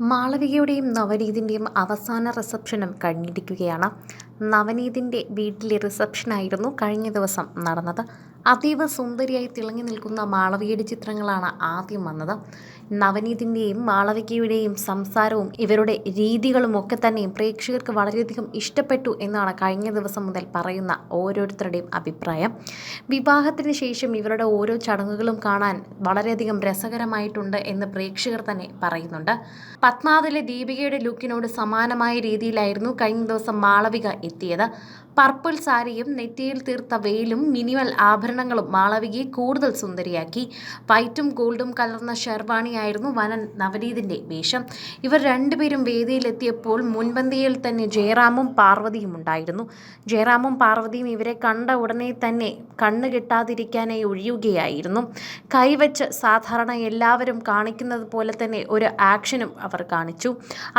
മാളവികയുടെയും നവനീതിന്റെയും അവസാന റിസപ്ഷനും കഴിഞ്ഞിരിക്കുകയാണ്. നവനീതിന്റെ വീട്ടിലെ റിസപ്ഷനായിരുന്നു കഴിഞ്ഞ ദിവസം നടന്നത്. അതീവ സുന്ദരിയായി തിളങ്ങി നിൽക്കുന്ന മാളവിയുടെ ചിത്രങ്ങളാണ് ആദ്യം വന്നത്. നവനീതിന്റെയും മാളവികയുടെയും സംസാരവും ഇവരുടെ രീതികളും ഒക്കെ തന്നെ പ്രേക്ഷകർക്ക് വളരെയധികം ഇഷ്ടപ്പെട്ടു എന്നാണ് കഴിഞ്ഞ ദിവസം മുതൽ പറയുന്ന ഓരോരുത്തരുടെയും അഭിപ്രായം. വിവാഹത്തിന് ശേഷം ഇവരുടെ ഓരോ ചടങ്ങുകളും കാണാൻ വളരെയധികം രസകരമായിട്ടുണ്ട് എന്ന് പ്രേക്ഷകർ തന്നെ പറയുന്നുണ്ട്. പത്മാവതിലെ ദീപികയുടെ ലുക്കിനോട് സമാനമായ രീതിയിലായിരുന്നു കഴിഞ്ഞ ദിവസം മാളവിക എത്തിയത്. പർപ്പിൾ സാരിയും നെറ്റിയിൽ തീർത്ത വെയിലും മിനിമൽ ആഭരണങ്ങളും മാളവികയെ കൂടുതൽ സുന്ദരിയാക്കി. വൈറ്റും ഗോൾഡും കലർന്ന ഷെർവാണിയായിരുന്നു വനൻ നവനീതിന്റെ വേഷം. ഇവർ രണ്ടുപേരും വേദിയിലെത്തിയപ്പോൾ മുൻപന്തിയിൽ തന്നെ ജയറാമും പാർവതിയും ഉണ്ടായിരുന്നു. ജയറാമും പാർവതിയും ഇവരെ കണ്ട ഉടനെ തന്നെ കണ്ണു കിട്ടാതിരിക്കാനായി ഒഴിയുകയായിരുന്നു. കൈവച്ച് സാധാരണ എല്ലാവരും കാണിക്കുന്നത് പോലെ തന്നെ ഒരു ആക്ഷനും അവർ കാണിച്ചു.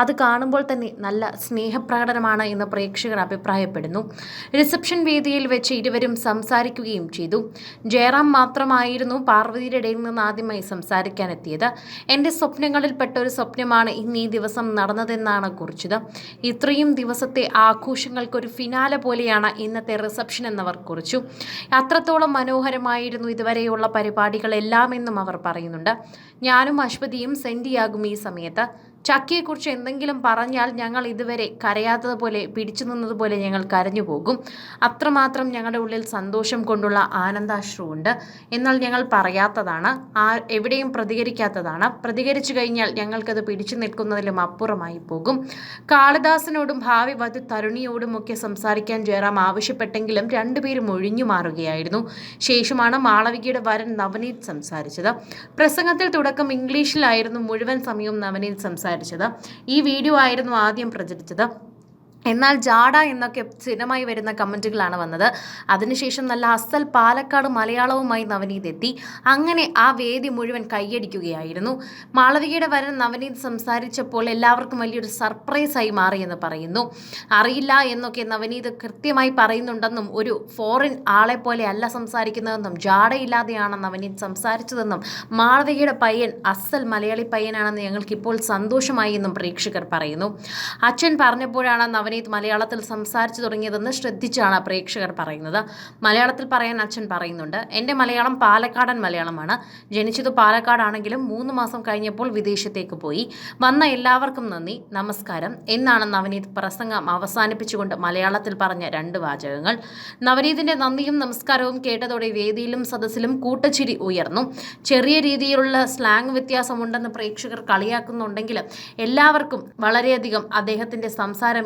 അത് കാണുമ്പോൾ തന്നെ നല്ല സ്നേഹപ്രകടനമാണ് എന്ന് പ്രേക്ഷകർ അഭിപ്രായപ്പെടുന്നു. റിസപ്ഷൻ വേദിയിൽ വെച്ച് ഇരുവരും സംസാരിക്കുകയും ചെയ്തു. ജയറാം മാത്രമായിരുന്നു പാർവതിയുടെ ഇടയിൽ നിന്ന് ആദ്യമായി സംസാരിക്കാനെത്തിയത്. എന്റെ സ്വപ്നങ്ങളിൽപ്പെട്ട ഒരു സ്വപ്നമാണ് ഇന്ന് ഈ ദിവസം നടന്നതെന്നാണ് കുറിച്ചത്. ഇത്രയും ദിവസത്തെ ആഘോഷങ്ങൾക്കൊരു ഫിനാലെ പോലെയാണ് ഇന്നത്തെ റിസപ്ഷൻ എന്നവർ കുറിച്ചു. അത്രത്തോളം മനോഹരമായിരുന്നു ഇതുവരെയുള്ള പരിപാടികളെല്ലാം എന്നും അവർ പറയുന്നുണ്ട്. ഞാനും അശ്വതിയും സെൻഡിയാകും ഈ സമയത്ത് ചക്കിയെക്കുറിച്ച് എന്തെങ്കിലും പറഞ്ഞാൽ ഞങ്ങൾ ഇതുവരെ കരയാത്തതുപോലെ പിടിച്ചു നിന്നതുപോലെ ഞങ്ങൾ കരഞ്ഞു പോകും. അത്രമാത്രം ഞങ്ങളുടെ ഉള്ളിൽ സന്തോഷം കൊണ്ടുള്ള ആനന്ദാശ്രുവുണ്ട്. എന്നാൽ ഞങ്ങൾ പറയാത്തതാണ് ആ എവിടെയും പ്രതികരിക്കാത്തതാണ്. പ്രതികരിച്ചു കഴിഞ്ഞാൽ ഞങ്ങൾക്കത് പിടിച്ചു നിൽക്കുന്നതിലും അപ്പുറമായി പോകും. കാളിദാസനോടും ഭാവി വധു തരുണിയോടും ഒക്കെ സംസാരിക്കാൻ ജയറാം ആവശ്യപ്പെട്ടെങ്കിലും രണ്ടുപേരും ഒഴിഞ്ഞു മാറുകയായിരുന്നു. ശേഷമാണ് മാളവികയുടെ വരൻ നവനീത് സംസാരിച്ചത്. പ്രസംഗത്തിൽ തുടക്കം ഇംഗ്ലീഷിലായിരുന്നു മുഴുവൻ സമയവും നവനീത് സംസാരിച്ചത്. ഈ വീഡിയോ ആയിരുന്നു ആദ്യം പ്രചരിച്ചത്. എന്നാൽ ജാഡ എന്നൊക്കെ സ്ഥിരമായി വരുന്ന കമന്റുകളാണ് വന്നത്. അതിനുശേഷം നല്ല അസൽ പാലക്കാട് മലയാളവുമായി നവനീത് എത്തി. അങ്ങനെ ആ വേദി മുഴുവൻ കൈയടിക്കുകയായിരുന്നു. മാളവികയുടെ വരൻ നവനീത് സംസാരിച്ചപ്പോൾ എല്ലാവർക്കും വലിയൊരു സർപ്രൈസായി മാറിയെന്ന് പറയുന്നു. അറിയില്ല എന്നൊക്കെ നവനീത് കൃത്യമായി പറയുന്നുണ്ടെന്നും ഒരു ഫോറിൻ ആളെ പോലെ അല്ല സംസാരിക്കുന്നതെന്നും ജാഡയില്ലാതെയാണ് നവനീത് സംസാരിച്ചതെന്നും മാളവികയുടെ പയ്യൻ അസൽ മലയാളി പയ്യനാണെന്ന് ഞങ്ങൾക്കിപ്പോൾ സന്തോഷമായി എന്നും പ്രേക്ഷകർ പറയുന്നു. അച്ഛൻ പറഞ്ഞപ്പോഴാണ് നവനീത് മലയാളത്തിൽ സംസാരിച്ചു തുടങ്ങിയതെന്ന് ശ്രദ്ധിച്ചാണ് പ്രേക്ഷകർ പറയുന്നത്. മലയാളത്തിൽ പറയാൻ അച്ഛൻ പറയുന്നുണ്ട് എന്റെ മലയാളം പാലക്കാടൻ മലയാളമാണ്. ജനിച്ചത് പാലക്കാടാണെങ്കിലും മൂന്ന് മാസം കഴിഞ്ഞപ്പോൾ വിദേശത്തേക്ക് പോയി. വന്ന എല്ലാവർക്കും നന്ദി നമസ്കാരം എന്നാണ് നവനീത് പ്രസംഗം അവസാനിപ്പിച്ചുകൊണ്ട് മലയാളത്തിൽ പറഞ്ഞ രണ്ട് വാചകങ്ങൾ. നവനീതിന്റെ നന്ദിയും നമസ്കാരവും കേട്ടതോടെ വേദിയിലും സദസ്സിലും കൂട്ടച്ചിരി ഉയർന്നു. ചെറിയ രീതിയിലുള്ള സ്ലാങ് വ്യത്യാസമുണ്ടെന്ന് പ്രേക്ഷകർ കളിയാക്കുന്നുണ്ടെങ്കിലും എല്ലാവർക്കും വളരെയധികം അദ്ദേഹത്തിന്റെ സംസാരം